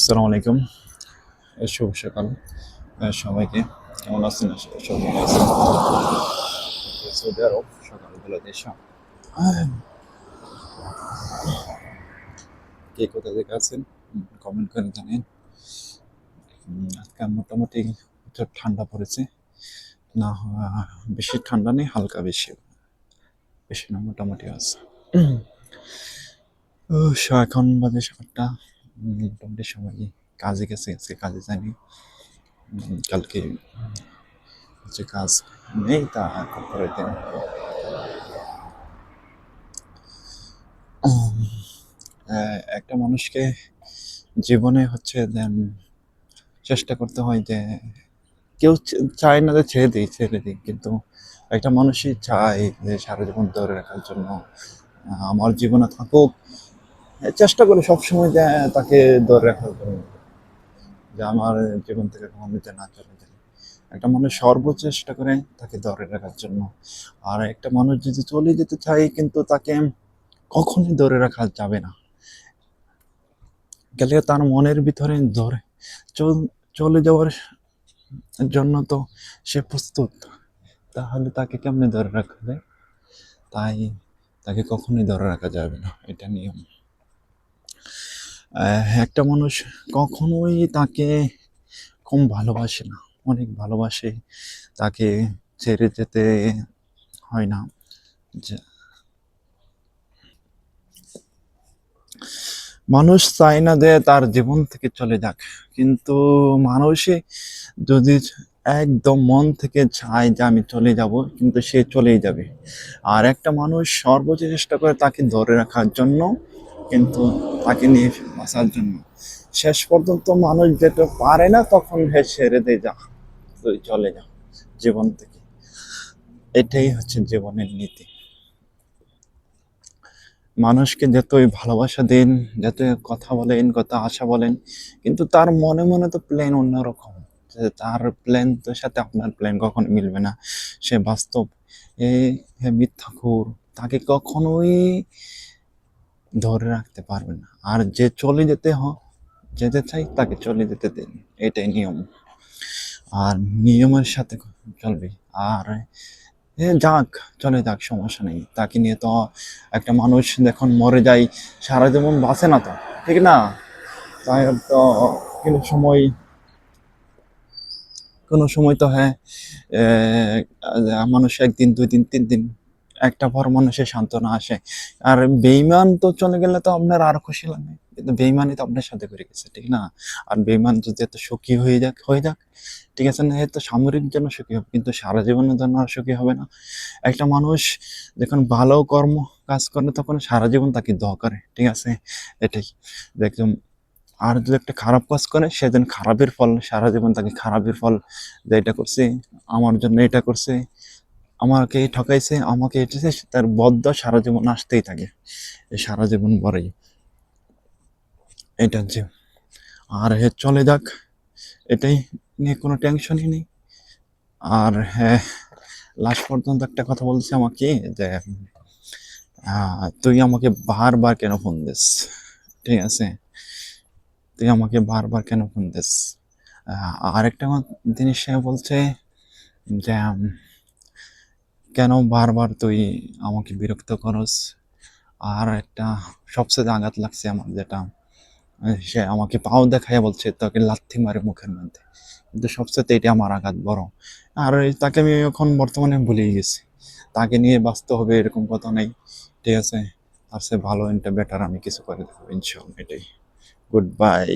আসসালামু আলাইকুম। শুভ সকাল। সবাইকে কেমন আছেন? সবাই সৌদি আরব সকালবেলা দেশা। কে কোথা থেকে আছেন? কমেন্ট করে জানেন। আজকে মোটামুটি ঠান্ডা পড়েছে। না বেশি ঠান্ডা নেই হালকা বেশি। বেশি না মোটামুটি আছে। এখন বাজে সাতটা। মোটামুটি সবাই কাজে গেছে, আজকে কাজে যায়নি। কালকে হচ্ছে কাজ নেই তা পরের দিন একটা মানুষকে জীবনে হচ্ছে দেন চেষ্টা করতে হয় যে কেউ চায় না যে ছেড়ে দিই ছেড়ে দিই কিন্তু একটা মানুষই চায় যে সারা জীবন ধরে রাখার জন্য আমার জীবনে থাকুক চেষ্টা করে সবসময় যে তাকে ধরে রাখার জন্য। যে আমার জীবন থেকে কখনো না চলে যায়। একটা মানুষ সর্বোচ্চ চেষ্টা করে তাকে ধরে রাখার জন্য। আর একটা মানুষ যদি চলে যেতে চায়, কিন্তু তাকে কখনোই ধরে রাখা যাবে না। গেলে তার মনের ভিতরে ধরে। চল- যাওয়ার জন্য তো সে প্রস্তুত। তাহলে তাকে কেমনে ধরে রাখা যায়? তাই তাকে কখনোই ধরে রাখা যাবে না। এটা নিয়ম। একটা মানুষ কখনোই তাকে কম ভালোবাসে না, অনেক ভালোবাসে, তাকে ছেড়ে যেতে হয় না। মানুষ চায় না যে তার জীবন থেকে চলে যাক, কিন্তু মানুষে যদি একদম মন থেকে চায় যে আমি চলে যাব, কিন্তু সে চলেই যাবে। আর একটা মানুষ সর্বোচ্চ চেষ্টা করে তাকে ধরে রাখার জন্য কিন্তু তাকে নিয়ে বাঁচার জন্য। শেষ পর্যন্ত মানুষ যেটা পারে না, তখন হে ছেড়ে দিয়ে যা, তুই চলে যা জীবন থেকে। এটাই হচ্ছে জীবনের নীতি। মানুষকে যতই ভালোবাসা দিন, যতই কথা বলেন, কথা আশা বলেন, কিন্তু তার মনে মনে তো প্ল্যান অন্যরকম। তার প্ল্যান তো সাথে আপনার প্ল্যান কখনো মিলবে না। সে বাস্তব, এ মিথ্যাখুর তাকে কখনোই ধরে রাখতে পারবে না। আর যে চলে যেতে হ, যেতে চাই তাকে চলে যেতে দিন। এটাই নিয়ম। আর নিয়মের সাথে চলবে। আর যাক, চলে যাক, সমস্যা নেই। তাকে নিয়ে তো একটা মানুষ যখন মরে যায়, সারা জীবন বাঁচে না তো, ঠিক না? তাই তো কোনো সময় কোনো সময় তো হ্যাঁ মানুষ একদিন, দুই দিন, তিন দিন একটা পর মানুষের সান্ত্বনা আসে। আর বেইমান তো চলে গেলে তো আপনার আর খুশি লাগে কিন্তু বেইমানই তো আপনার সাথে করে গেছে, ঠিক না? আর বেইমান যদি এত সুখী হয়ে যাক হয়ে যাক, ঠিক আছে, না তো সামরিক জন্য সুখী হবে, কিন্তু সারা জীবনের জন্য আর সুখী হবে না। একটা মানুষ যখন ভালো কর্ম কাজ করে, তখন সারা জীবন তাকে দোয়া করে, ঠিক আছে? এটাই। দেখুন আর যদি একটা খারাপ কাজ করে, সেদিন খারাপের ফল, সারা জীবন তাকে খারাপের ফল যে এটা করছে, আমার জন্য এটা করছে আমাকে ঠকাইছে, আমাকে এটা তার বদ্ধ সারা জীবন আসতেই থাকে। সারা জীবন পরেই। এটা যে আর হে, চলে যাক। এটাই নিয়ে কোনো টেনশনই নেই। আর হ্যাঁ লাস্ট পর্যন্ত একটা কথা বলছে আমাকে, যে তুই আমাকে বারবার কেন ফোন দিস? ঠিক আছে? তুই আমাকে বারবার কেন ফোন দিস? আরেকটা জিনিস সে বলছে যে কেন বারবার তুই আমাকে বিরক্ত করস? আর একটা সবচেয়ে আঘাত লাগছে আমার যেটা, সে আমাকে পাও দেখায় বলছে, তাকে লাথি মারে মুখের মধ্যে। কিন্তু সবচেয়ে এটা আমার আঘাত বড় আর তাকে আমি এখন বর্তমানে ভুলেই গেছি। তাকে নিয়ে বাঁচতে হবে এরকম কথা নেই, ঠিক আছে? তার সে ভালো, এটা বেটার আমি কিছু করে দেবো ইনশাল্লাহ এটাই। Good bye